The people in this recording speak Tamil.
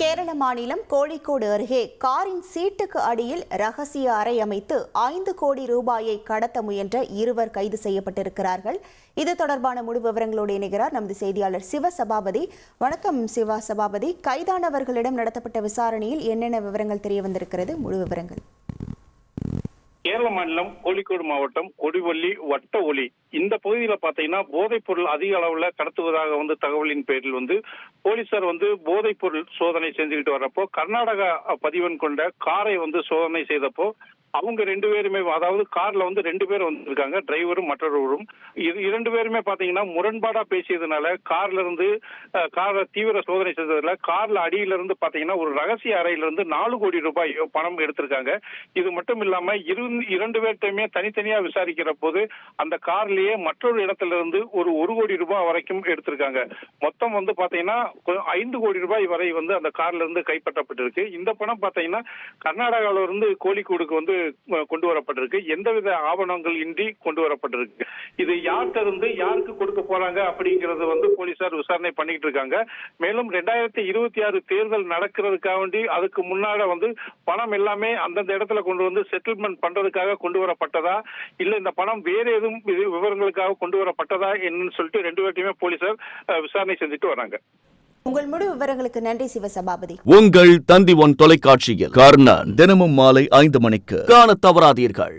கேரள மாநிலம் கோழிக்கோடு அருகே காரின் சீட்டுக்கு அடியில் ரகசிய அறை அமைத்து ஐந்து கோடி ரூபாயை கடத்த முயன்ற இருவர் கைது செய்யப்பட்டிருக்கிறார்கள். இது தொடர்பான முழு விவரங்களோடு இணைகிறார் நமது செய்தியாளர் சிவ சபாபதி. வணக்கம் சிவா சபாபதி. கைதானவர்களிடம் நடத்தப்பட்ட விசாரணையில் என்னென்ன விவரங்கள் தெரிய வந்திருக்கிறது? முழு விவரங்கள். கேரள மாநிலம் கோழிக்கோடு மாவட்டம் கொடிவள்ளி வட்ட ஒலி இந்த பகுதியில பாத்தீங்கன்னா போதைப் பொருள் அதிக அளவுல கடத்துவதாக வந்து தகவலின் பேரில் வந்து போலீசார் வந்து போதைப் பொருள் சோதனை செஞ்சுக்கிட்டு வர்றப்போ கர்நாடகா பதிவெண் கொண்ட காரை வந்து சோதனை செய்தப்போ அவங்க ரெண்டு பேருமே அதாவது கார்ல வந்து ரெண்டு பேர் வந்திருக்காங்க டிரைவரும் மற்றொருவரும் இது இரண்டு பேருமே பாத்தீங்கன்னா முரண்பாடா பேசியதுனால கார்ல இருந்து கார்ல தீவிர சோதனை செஞ்சதுல கார்ல அடியில இருந்து பாத்தீங்கன்னா ஒரு ரகசிய அறையில இருந்து நாலு கோடி ரூபாய் பணம் எடுத்திருக்காங்க. இது மட்டும் இல்லாம இரு இரண்டு பேர்த்தையுமே தனித்தனியா விசாரிக்கிற போது அந்த கார்லயே மற்றொரு இடத்துல இருந்து ஒரு ஒரு கோடி ரூபாய் வரைக்கும் எடுத்திருக்காங்க. மொத்தம் வந்து பாத்தீங்கன்னா ஐந்து கோடி ரூபாய் வரை வந்து அந்த கார்ல இருந்து கைப்பற்றப்பட்டிருக்கு. இந்த பணம் பாத்தீங்கன்னா கர்நாடகாவில இருந்து கோழிக்கூடுக்கு வந்து கொண்டு வரப்பட்டிருக்கு. எந்தவித ஆவணங்கள் இன்றி கொண்டு வரப்பட்டிருக்கு. இது யார்கிட்ட இருந்து யாருக்கு கொடுக்க போறாங்க அப்படிங்கறது வந்து போலீசார் விசாரணை பண்ணிட்டு இருக்காங்க. மேலும் ரெண்டாயிரத்தி இருபத்தி ஆறு தேர்தல் நடக்கிறதுக்காக வேண்டி அதுக்கு முன்னால வந்து பணம் எல்லாமே அந்தந்த இடத்துல கொண்டு வந்து செட்டில்மெண்ட் பண்றதுக்காக கொண்டு வரப்பட்டதா? இல்ல இந்த பணம் வேற எதுவும் இது விவரங்களுக்காக கொண்டு வரப்பட்டதா? என்னன்னு சொல்லிட்டு ரெண்டு பேர்ட்டையுமே போலீசார் விசாரணை செஞ்சுட்டு வராங்க. உங்கள் முழு விவரங்களுக்கு நன்றி சிவ சபாபதி. உங்கள் தந்தி ஒன் தொலைக்காட்சியில் கர்ணன். தினமும் மாலை ஐந்து மணிக்கு காணத் தவறாதீர்கள்.